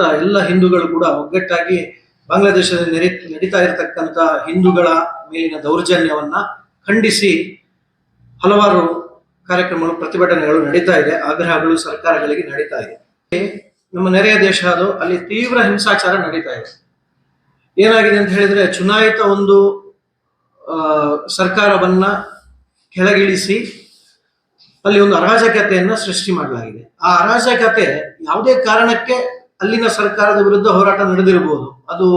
ದೇಶಾದ್ಯಂತ ಎಲ್ಲ ಹಿಂದೂಗಳು ಕೂಡ ಒಗ್ಗಟ್ಟಾಗಿ ಬಾಂಗ್ಲಾದೇಶದಲ್ಲಿ ನೆರೆ, ನಡೀತಾ ಇರತಕ್ಕಂತ ಹಿಂದೂಗಳ ಮೇಲಿನ ದೌರ್ಜನ್ಯವನ್ನ ಖಂಡಿಸಿ ಹಲವಾರು ಕಾರ್ಯಕ್ರಮಗಳು, ಪ್ರತಿಭಟನೆಗಳು ನಡೀತಾ ಇದೆ, ಆಗ್ರಹಗಳು ಸರ್ಕಾರಗಳಿಗೆ ನಡೀತಾ ಇದೆ. ನಮ್ಮ ನೆರೆಯ ದೇಶ ಅದು, ಅಲ್ಲಿ ತೀವ್ರ ಹಿಂಸಾಚಾರ ನಡೀತಾ ಇದೆ. ಏನಾಗಿದೆ ಅಂತ ಹೇಳಿದ್ರೆ ಚುನಾಯಿತ ಒಂದು ಸರ್ಕಾರವನ್ನ ಕೆಳಗಿಳಿಸಿ ಅಲ್ಲಿ ಒಂದು ಅರಾಜಕತೆಯನ್ನು ಸೃಷ್ಟಿ ಮಾಡಲಾಗಿದೆ. ಆ ಅರಾಜಕತೆ ಯಾವುದೇ ಕಾರಣಕ್ಕೆ ಅಲ್ಲಿನ ಸರ್ಕಾರದ ವಿರುದ್ಧ ಹೋರಾಟ ನಡೆದಿರಬಹುದು. ಅದು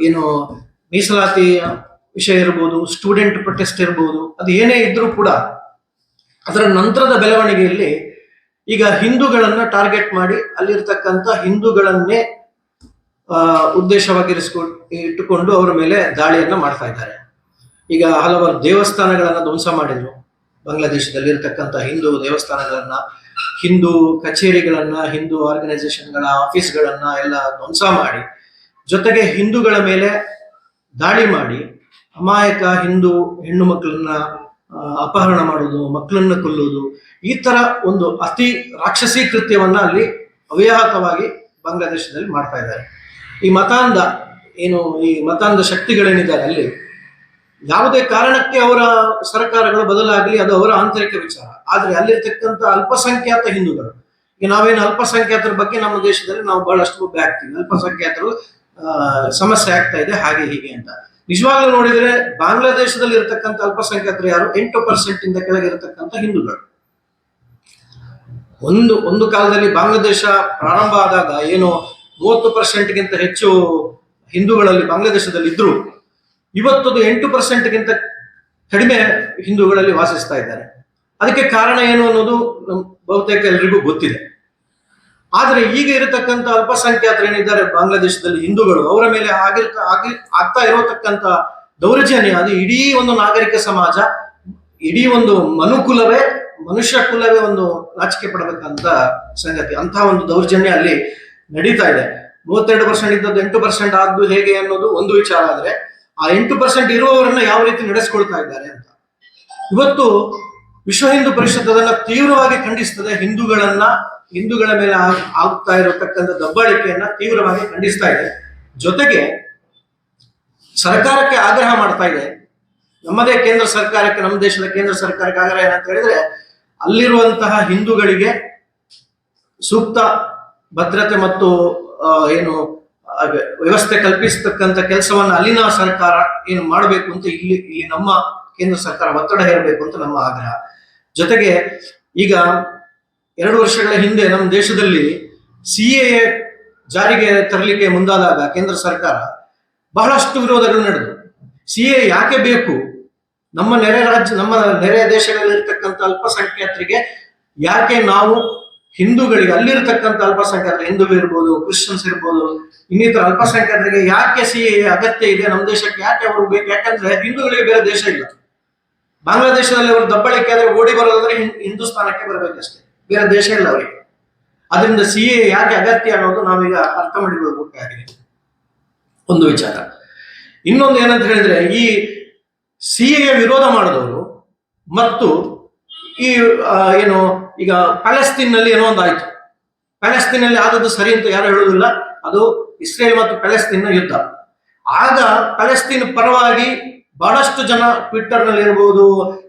ಏನು ಮೀಸಲಾತಿ ವಿಷಯ ಇರ್ಬೋದು ಸ್ಟೂಡೆಂಟ್ ಪ್ರೊಟೆಸ್ಟ್ ಇರ್ಬೋದು ಅದು ಏನೇ ಇದ್ರೂ ಕೂಡ ಅದರ ನಂತರದ ಬೆಳವಣಿಗೆಯಲ್ಲಿ ಈಗ ಹಿಂದೂಗಳನ್ನ ಟಾರ್ಗೆಟ್ ಮಾಡಿ ಅಲ್ಲಿರ್ತಕ್ಕಂಥ ಹಿಂದೂಗಳನ್ನೇ ಆ, ಉದ್ದೇಶವಾಗಿರಿಸಿಕೊಂಡು ಇಟ್ಟುಕೊಂಡು ಅವರ ಮೇಲೆ ದಾಳಿಯನ್ನ ಮಾಡ್ತಾ ಇದ್ದಾರೆ. ಈಗ ಹಲವಾರು ದೇವಸ್ಥಾನಗಳನ್ನ ಧ್ವಂಸ ಮಾಡಿದ್ರು. ಬಾಂಗ್ಲಾದೇಶದಲ್ಲಿ ಇರತಕ್ಕಂಥ ಹಿಂದೂ ದೇವಸ್ಥಾನಗಳನ್ನ ಹಿಂದೂ ಕಚೇರಿಗಳನ್ನ, ಹಿಂದೂ ಆರ್ಗನೈಸೇಷನ್ಗಳ ಆಫೀಸ್ಗಳನ್ನ ಎಲ್ಲ ಧ್ವಂಸ ಮಾಡಿ, ಜೊತೆಗೆ ಹಿಂದೂಗಳ ಮೇಲೆ ದಾಳಿ ಮಾಡಿ, ಅಮಾಯಕ ಹಿಂದೂ ಹೆಣ್ಣು ಮಕ್ಕಳನ್ನ ಅಪಹರಣ ಮಾಡೋದು ಮಕ್ಕಳನ್ನ ಕೊಲ್ಲುವುದು, ಈ ತರ ಒಂದು ಅತಿ ರಾಕ್ಷಸಿ ಕೃತ್ಯವನ್ನ ಅಲ್ಲಿ ಅವ್ಯಾಹತವಾಗಿ ಬಾಂಗ್ಲಾದೇಶದಲ್ಲಿ ಮಾಡ್ತಾ ಇದ್ದಾರೆ. ಈ ಮತಾಂಧ ಏನು, ಈ ಮತಾಂಧ ಶಕ್ತಿಗಳೇನಿದ್ದಾರೆ ಅಲ್ಲಿ, ಯಾವುದೇ ಕಾರಣಕ್ಕೆ ಅವರ ಸರ್ಕಾರಗಳು ಬದಲಾಗಲಿ ಅದು ಅವರ ಆಂತರಿಕ ವಿಚಾರ. ಆದ್ರೆ ಅಲ್ಲಿರ್ತಕ್ಕಂಥ ಅಲ್ಪಸಂಖ್ಯಾತ ಹಿಂದೂಗಳು. ಈಗ ನಾವೇನು ಅಲ್ಪಸಂಖ್ಯಾತರ ಬಗ್ಗೆ ನಮ್ಮ ದೇಶದಲ್ಲಿ ನಾವು ಬಹಳಷ್ಟು ಬಗ್ಗೆ ಆಗ್ತೀವಿ ಅಲ್ಪಸಂಖ್ಯಾತರು ಸಮಸ್ಯೆ ಆಗ್ತಾ ಇದೆ, ಹಾಗೆ ಹೀಗೆ ಅಂತ. ನಿಜವಾಗ್ಲೂ ನೋಡಿದ್ರೆ ಬಾಂಗ್ಲಾದೇಶದಲ್ಲಿ ಇರತಕ್ಕಂಥ ಅಲ್ಪಸಂಖ್ಯಾತರು ಯಾರು? ಎಂಟು ಪರ್ಸೆಂಟ್ ಇಂದ ಕೆಳಗೆ ಇರತಕ್ಕಂಥ ಹಿಂದೂಗಳು. ಒಂದು ಒಂದು ಕಾಲದಲ್ಲಿ ಬಾಂಗ್ಲಾದೇಶ ಪ್ರಾರಂಭ ಆದಾಗ ಏನು ಮೂವತ್ತು ಪರ್ಸೆಂಟ್ಗಿಂತ ಹೆಚ್ಚು ಹಿಂದೂಗಳಲ್ಲಿ ಬಾಂಗ್ಲಾದೇಶದಲ್ಲಿ ಇದ್ರು. ಇವತ್ತದು ಎಂಟು ಪರ್ಸೆಂಟ್ಗಿಂತ ಕಡಿಮೆ ಹಿಂದೂಗಳಲ್ಲಿ ವಾಸಿಸ್ತಾ ಇದ್ದಾರೆ. ಅದಕ್ಕೆ ಕಾರಣ ಏನು ಅನ್ನೋದು ಬಹುತೇಕ ಎಲ್ರಿಗೂ ಗೊತ್ತಿದೆ. ಆದರೆ ಈಗ ಇರತಕ್ಕಂತ ಅಲ್ಪಸಂಖ್ಯಾತರು ಏನಿದ್ದಾರೆ, ಬಾಂಗ್ಲಾದೇಶದಲ್ಲಿ ಹಿಂದೂಗಳು, ಅವರ ಮೇಲೆ ಆಗಿರ್ತ ಆಗಿ ಆಗ್ತಾ ಇರೋತಕ್ಕಂತ ದೌರ್ಜನ್ಯ ಅದು. ಇಡೀ ಒಂದು ನಾಗರಿಕ ಸಮಾಜ, ಇಡೀ ಒಂದು ಮನುಕುಲವೇ, ಮನುಷ್ಯ ಕುಲವೇ ಒಂದು ನಾಚಿಕೆ ಪಡಬೇಕಂತ ಸಂಗತಿ. ಅಂತಹ ಒಂದು ದೌರ್ಜನ್ಯ ಅಲ್ಲಿ ನಡೀತಾ ಇದೆ. ಮೂವತ್ತೆರಡು ಪರ್ಸೆಂಟ್ ಇದ್ದದ್ದು ಎಂಟು ಪರ್ಸೆಂಟ್ ಆದ್ದು ಹೇಗೆ ಅನ್ನೋದು ಒಂದು ವಿಚಾರ ಆದರೆ, ಆ ಎಂಟು ಪರ್ಸೆಂಟ್ ಇರುವವರನ್ನ ಯಾವ ರೀತಿ ನಡೆಸ್ಕೊಳ್ತಾ ಇದ್ದಾರೆ ಅಂತ. ಇವತ್ತು ವಿಶ್ವ ಹಿಂದೂ ಪರಿಷತ್ ಅದನ್ನ ತೀವ್ರವಾಗಿ ಖಂಡಿಸ್ತದೆ. ಹಿಂದೂಗಳನ್ನ, ಹಿಂದೂಗಳ ಮೇಲೆ ಆಗ್- ಆಗ್ತಾ ಇರತಕ್ಕಂಥ ದಬ್ಬಾಳಿಕೆಯನ್ನ ತೀವ್ರವಾಗಿ ಖಂಡಿಸ್ತಾ ಇದೆ. ಜೊತೆಗೆ ಸರ್ಕಾರಕ್ಕೆ ಆಗ್ರಹ ಮಾಡ್ತಾ ಇದೆ. ನಮ್ಮದೇ ಕೇಂದ್ರ ಸರ್ಕಾರಕ್ಕೆ, ನಮ್ಮ ದೇಶದ ಕೇಂದ್ರ ಸರ್ಕಾರಕ್ಕೆ ಆಗ್ರಹ ಏನಂತ ಹೇಳಿದ್ರೆ, ಅಲ್ಲಿರುವಂತಹ ಹಿಂದೂಗಳಿಗೆ ಸೂಕ್ತ ಭದ್ರತೆ ಮತ್ತು ಏನು ವ್ಯ- ವ್ಯವಸ್ಥೆ ಕಲ್ಪಿಸತಕ್ಕಂಥ ಕೆಲಸವನ್ನು ಅಲ್ಲಿನ ಸರ್ಕಾರ ಏನು ಮಾಡಬೇಕು ಅಂತ ಇಲ್ಲಿ ಇಲ್ಲಿ ನಮ್ಮ ಕೇಂದ್ರ ಸರ್ಕಾರ ಒತ್ತಡ ಹೇರಬೇಕು ಅಂತ ನಮ್ಮ ಆಗ್ರಹ. ಜೊತೆಗೆ ಈಗ ಎರಡು ವರ್ಷಗಳ ಹಿಂದೆ ನಮ್ಮ ದೇಶದಲ್ಲಿ ಸಿ ಜಾರಿಗೆ ತರಲಿಕ್ಕೆ ಮುಂದಾದಾಗ ಕೇಂದ್ರ ಸರ್ಕಾರ ಬಹಳಷ್ಟು ವಿರೋಧಗಳು ನಡೆದು ಸಿ ಯಾಕೆ ಬೇಕು? ನಮ್ಮ ನೆರೆ ರಾಜ್ಯ, ನಮ್ಮ ನೆರೆ ದೇಶಗಳಲ್ಲಿರ್ತಕ್ಕಂಥ ಅಲ್ಪಸಂಖ್ಯಾತರಿಗೆ ಯಾಕೆ ನಾವು ಹಿಂದೂಗಳಿಗೆ, ಅಲ್ಲಿರ್ತಕ್ಕಂಥ ಅಲ್ಪಸಂಖ್ಯಾತ ಹಿಂದೂ ಇರ್ಬೋದು, ಕ್ರಿಶ್ಚಿಯನ್ಸ್ ಇರ್ಬೋದು, ಇನ್ನಿತರ ಅಲ್ಪಸಂಖ್ಯಾತರಿಗೆ ಯಾಕೆ ಸಿ ಎ ಅಗತ್ಯ ಇದೆ? ನಮ್ಮ ದೇಶಕ್ಕೆ ಯಾಕೆ ಅವರು ಬೇಕು? ಯಾಕಂದ್ರೆ ಹಿಂದೂಗಳಿಗೆ ಬೇರೆ ದೇಶ ಇಲ್ಲ. ಬಾಂಗ್ಲಾದೇಶದಲ್ಲಿ ಅವರು ದಬ್ಬಳಿಕೆ ಆದ್ರೆ ಓಡಿ ಬರೋದಾದ್ರೆ ಹಿಂದೂಸ್ತಾನಕ್ಕೆ ಬರಬೇಕಷ್ಟೇ. ಬೇರೆ ದೇಶ ಇಲ್ಲ ಅವರಿಗೆ. ಅದರಿಂದ ಸಿ ಎ ಯಾಕೆ ಅಗತ್ಯ ಅನ್ನೋದು ನಾವೀಗ ಅರ್ಥ ಮಾಡಿಕೊಳ್ಳಬೇಕಾಗಿದೆ ಒಂದು ವಿಚಾರ. ಇನ್ನೊಂದು ಏನಂತ ಹೇಳಿದ್ರೆ, ಈ ಸಿ ಎ ವಿರೋಧ ಮಾಡಿದವರು ಮತ್ತು ಈ ಏನು, ಈಗ ಪ್ಯಾಲೆಸ್ತೀನ್ನಲ್ಲಿ ಏನೋ ಒಂದು ಆಯ್ತು ಪ್ಯಾಲೆಸ್ತೀನಲ್ಲಿ ಆದದ್ದು ಸರಿ ಅಂತ ಯಾರು ಹೇಳುವುದಿಲ್ಲ. ಅದು ಇಸ್ರೇಲ್ ಮತ್ತು ಪ್ಯಾಲೆಸ್ತೀನ್ನ ಯುದ್ಧ. ಆಗ ಪ್ಯಾಲೆಸ್ತೀನ್ ಪರವಾಗಿ ಬಹಳಷ್ಟು ಜನ ಟ್ವಿಟ್ಟರ್ನಲ್ಲಿ ಇರ್ಬೋದು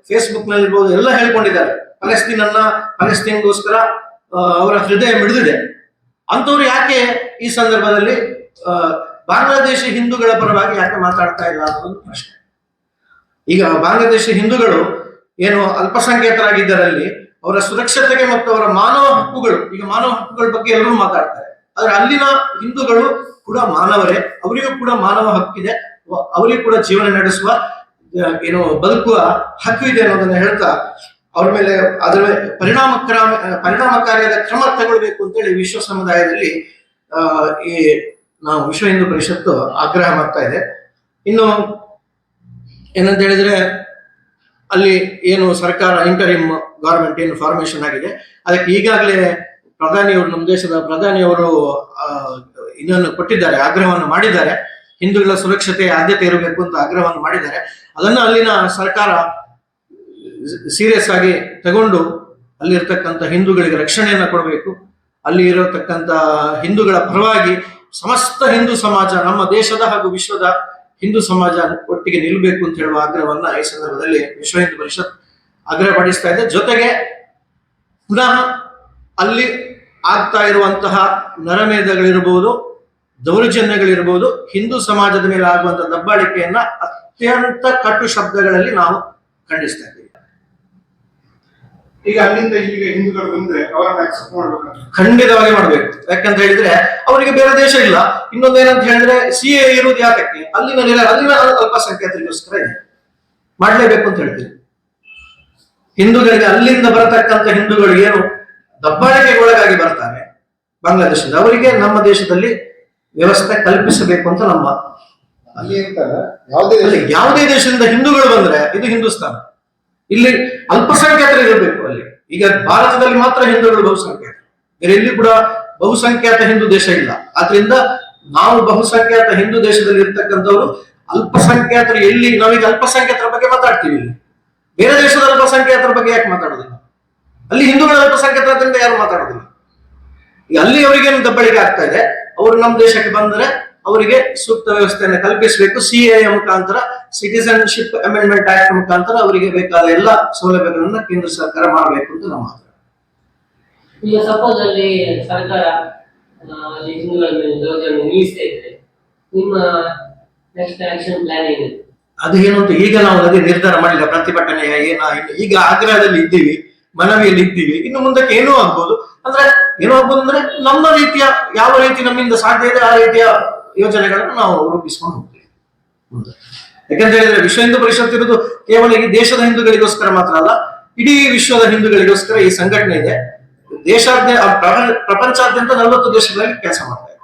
ಫೇಸ್ಬುಕ್ನಲ್ಲಿ ಇರ್ಬೋದು ಎಲ್ಲ ಹೇಳ್ಕೊಂಡಿದ್ದಾರೆ. ಪ್ಯಾಲೆಸ್ತೀನ್ ಅನ್ನ ಪ್ಯಾಲೆಸ್ತೀನ್ಗೋಸ್ಕರ ಆ, ಅವರ ಹೃದಯ ಮಿಡಿದಿದೆ. ಅಂತವ್ರು ಯಾಕೆ ಈ ಸಂದರ್ಭದಲ್ಲಿ ಬಾಂಗ್ಲಾದೇಶಿ ಹಿಂದೂಗಳ ಪರವಾಗಿ ಯಾಕೆ ಮಾತಾಡ್ತಾ ಇಲ್ಲ ಅನ್ನೋದು ಪ್ರಶ್ನೆ. ಈಗ ಬಾಂಗ್ಲಾದೇಶಿ ಹಿಂದೂಗಳು ಏನು ಅಲ್ಪಸಂಖ್ಯಾತರಾಗಿದ್ದರಲ್ಲಿ ಅವರ ಸುರಕ್ಷತೆಗೆ ಮತ್ತು ಅವರ ಮಾನವ ಹಕ್ಕುಗಳು ಈಗ ಮಾನವ ಹಕ್ಕುಗಳ ಬಗ್ಗೆ ಎಲ್ಲರೂ ಮಾತಾಡ್ತಾರೆ. ಆದ್ರೆ ಅಲ್ಲಿನ ಹಿಂದೂಗಳು ಕೂಡ ಮಾನವರೇ ಅವರಿಗೂ ಕೂಡ ಮಾನವ ಹಕ್ಕಿದೆ. ಅವರಿಗೂ ಕೂಡ ಜೀವನ ನಡೆಸುವ ಏನು ಬದುಕುವ ಹಕ್ಕು ಇದೆ ಅನ್ನೋದನ್ನ ಹೇಳ್ತಾ ಅವ್ರ ಮೇಲೆ ಅದರ ಪರಿಣಾಮಕ್ರಮ ಪರಿಣಾಮಕಾರಿಯಾದ ಕ್ರಮ ತಗೊಳ್ಬೇಕು ಅಂತೇಳಿ ವಿಶ್ವ ಸಮುದಾಯದಲ್ಲಿ ಈ ನಾವು ವಿಶ್ವ ಹಿಂದೂ ಪರಿಷತ್ತು ಆಗ್ರಹ ಮಾಡ್ತಾ ಇದೆ. ಇನ್ನು ಏನಂತ ಹೇಳಿದ್ರೆ ಅಲ್ಲಿ ಏನು ಸರ್ಕಾರ ಇಂಟರಿಮ್ ಗವರ್ಮೆಂಟ್ ಏನು ಫಾರ್ಮೇಶನ್ ಆಗಿದೆ. ಅದಕ್ಕೆ ಈಗಾಗಲೇ ಪ್ರಧಾನಿಯವರು, ನಮ್ಮ ದೇಶದ ಪ್ರಧಾನಿಯವರು ಇದನ್ನು ಕೊಟ್ಟಿದ್ದಾರೆ, ಆಗ್ರಹವನ್ನು ಮಾಡಿದ್ದಾರೆ. ಹಿಂದೂಗಳ ಸುರಕ್ಷತೆ, ಆದ್ಯತೆ ಇರಬೇಕು ಅಂತ ಆಗ್ರಹವನ್ನು ಮಾಡಿದ್ದಾರೆ. ಅದನ್ನು ಅಲ್ಲಿನ ಸರ್ಕಾರ ಸೀರಿಯಸ್ ಆಗಿ ತಗೊಂಡು ಅಲ್ಲಿರ್ತಕ್ಕಂಥ ಹಿಂದೂಗಳಿಗೆ ರಕ್ಷಣೆಯನ್ನು ಕೊಡಬೇಕು. ಅಲ್ಲಿ ಇರತಕ್ಕಂಥ ಹಿಂದೂಗಳ ಪರವಾಗಿ ಸಮಸ್ತ ಹಿಂದೂ ಸಮಾಜ, ನಮ್ಮ ದೇಶದ ಹಾಗೂ ವಿಶ್ವದ ಹಿಂದೂ ಸಮಾಜ ಒಟ್ಟಿಗೆ ನಿಲ್ಲಬೇಕು ಅಂತ ಹೇಳುವ ಆಗ್ರಹವನ್ನ ಈ ಸಂದರ್ಭದಲ್ಲಿ ವಿಶ್ವ ಹಿಂದೂ ಪರಿಷತ್ ಆಗ್ರಹ ಪಡಿಸ್ತಾ ಇದೆ. ಜೊತೆಗೆ ಪುನಃ ಅಲ್ಲಿ ಆಗ್ತಾ ಇರುವಂತಹ ನರಮೇಧಗಳಿರ್ಬೋದು ದೌರ್ಜನ್ಯಗಳಿರ್ಬೋದು ಹಿಂದೂ ಸಮಾಜದ ಮೇಲೆ ಆಗುವಂತಹ ದಬ್ಬಾಳಿಕೆಯನ್ನ ಅತ್ಯಂತ ಕಟ್ಟು ಶಬ್ದಗಳಲ್ಲಿ ನಾವು ಖಂಡಿಸ್ತಾ ಇದ್ದೀವಿ. ಈಗ ಅಲ್ಲಿಂದ ಈಗ ಹಿಂದೂಗಳು ಬಂದ್ರೆ ಅವರನ್ನ ಅಕ್ಸೆಪ್ಟ್ ಮಾಡ್ಬೇಕು ಖಂಡಿತವಾಗಿ ಮಾಡ್ಬೇಕು. ಯಾಕಂತ ಹೇಳಿದ್ರೆ ಅವರಿಗೆ ಬೇರೆ ದೇಶ ಇಲ್ಲ. ಇನ್ನೊಂದೇನಂತ ಹೇಳಿದ್ರೆ ಸಿ ಎ ಇರುವುದು ಯಾತಕ್ಕೆ ಅಲ್ಲಿನ ನೆಲೆ ಅಲ್ಲಿನ ಅಲ್ಪಸಂಖ್ಯಾತರಿಗೋಸ್ಕರ ಇದೆ. ಮಾಡ್ಲೇಬೇಕು ಅಂತ ಹೇಳ್ತೀನಿ. ಹಿಂದೂಗಳಿಗೆ ಅಲ್ಲಿಂದ ಬರತಕ್ಕಂತ ಹಿಂದೂಗಳು ಏನು ದಬ್ಬಾಳಿಕೆಗೆ ಒಳಗಾಗಿ ಬರ್ತಾರೆ. ಬಾಂಗ್ಲಾದೇಶದ ಅವರಿಗೆ ನಮ್ಮ ದೇಶದಲ್ಲಿ ವ್ಯವಸ್ಥೆ ಕಲ್ಪಿಸಬೇಕು ಅಂತ ನಮ್ಮ ಯಾವುದೇ ದೇಶದಿಂದ ಹಿಂದೂಗಳು ಬಂದ್ರೆ ಇದು ಹಿಂದೂಸ್ತಾನ. ಇಲ್ಲಿ ಅಲ್ಪಸಂಖ್ಯಾತರು ಇರಬೇಕು ಅಲ್ಲಿ. ಈಗ ಭಾರತದಲ್ಲಿ ಮಾತ್ರ ಹಿಂದೂಗಳು ಬಹುಸಂಖ್ಯಾತ ಬೇರೆ ಇಲ್ಲಿ ಕೂಡ ಬಹುಸಂಖ್ಯಾತ ಹಿಂದೂ ದೇಶ ಇಲ್ಲ. ಆದ್ರಿಂದ ನಾವು ಬಹುಸಂಖ್ಯಾತ ಹಿಂದೂ ದೇಶದಲ್ಲಿ ಇರ್ತಕ್ಕಂಥವ್ರು ಅಲ್ಪಸಂಖ್ಯಾತರು ಎಲ್ಲಿ? ನಾವೀಗ ಅಲ್ಪಸಂಖ್ಯಾತರ ಬಗ್ಗೆ ಮಾತಾಡ್ತೀವಿ ಇಲ್ಲಿ. ಬೇರೆ ದೇಶದ ಅಲ್ಪಸಂಖ್ಯಾತರ ಬಗ್ಗೆ ಯಾಕೆ ಮಾತಾಡೋದಿಲ್ಲ? ಅಲ್ಲಿ ಹಿಂದೂಗಳ ಅಲ್ಪಸಂಖ್ಯಾತರಿಂದ ಯಾರು ಮಾತಾಡೋದಿಲ್ಲ? ಈಗ ಅಲ್ಲಿ ಅವರಿಗೇನು ದಬ್ಬಳಿಕೆ ಆಗ್ತಾ ಇದೆ? ಅವರು ನಮ್ಮ ದೇಶಕ್ಕೆ ಬಂದರೆ ಅವರಿಗೆ ಸೂಕ್ತ ವ್ಯವಸ್ಥೆಯನ್ನು ಕಲ್ಪಿಸಬೇಕು. ಸಿ ಎ ಮುಖಾಂತರ ಸಿಟಿಸನ್ಶಿಪ್ ಅಮೆಂಡ್ಮೆಂಟ್ ಆಕ್ಟ್ ಮುಖಾಂತರ ಅವರಿಗೆ ಬೇಕಾದ ಎಲ್ಲ ಸೌಲಭ್ಯಗಳನ್ನ ಕೇಂದ್ರ ಸರ್ಕಾರ ಮಾಡಬೇಕು ಅಂತ ನಮ್ಮ. ಈಗ ಸಪೋಸ್ ಅಲ್ಲಿ ಸರ್ಕಾರ ನಿಮ್ಮ ನೆಕ್ಸ್ಟ್ ಆಕ್ಷನ್ ಪ್ಲಾನ್ ಅದು ಏನು ಅಂತ ಈಗ ನಾವು ಅದೇ ನಿರ್ಧಾರ ಮಾಡಿಲ್ಲ ಪ್ರತಿಭಟನೆ ಏನ ಈಗ ಆಗ್ರಹದಲ್ಲಿ ಇದ್ದೀವಿ. ಮನವಿಯಲ್ಲಿ ಇದ್ದೀವಿ. ಇನ್ನು ಮುಂದಕ್ಕೆ ಏನೂ ಆಗ್ಬೋದು. ಅಂದ್ರೆ ಏನೂ ಆಗ್ಬೋದು ಅಂದ್ರೆ ನಮ್ಮ ರೀತಿಯ, ಯಾವ ರೀತಿ ನಮ್ಮಿಂದ ಸಾಧ್ಯ ಇದೆ ಆ ರೀತಿಯ ಯೋಜನೆಗಳನ್ನು ನಾವು ರೂಪಿಸ್ಕೊಂಡು ಹೋಗ್ತೀವಿ. ಯಾಕಂತ ಹೇಳಿದ್ರೆ ವಿಶ್ವ ಹಿಂದೂ ಪರಿಷತ್ ಇರುವುದು ಕೇವಲ ಈ ದೇಶದ ಹಿಂದೂಗಳಿಗೋಸ್ಕರ ಮಾತ್ರ ಅಲ್ಲ, ಇಡೀ ವಿಶ್ವದ ಹಿಂದೂಗಳಿಗೋಸ್ಕರ ಈ ಸಂಘಟನೆ ಇದೆ. ದೇಶಾದ್ಯ ಪ್ರಪಂಚಾದ್ಯಂತ ನಲವತ್ತು ದೇಶಗಳಲ್ಲಿ ಕೆಲಸ ಮಾಡ್ತಾ ಇದೆ.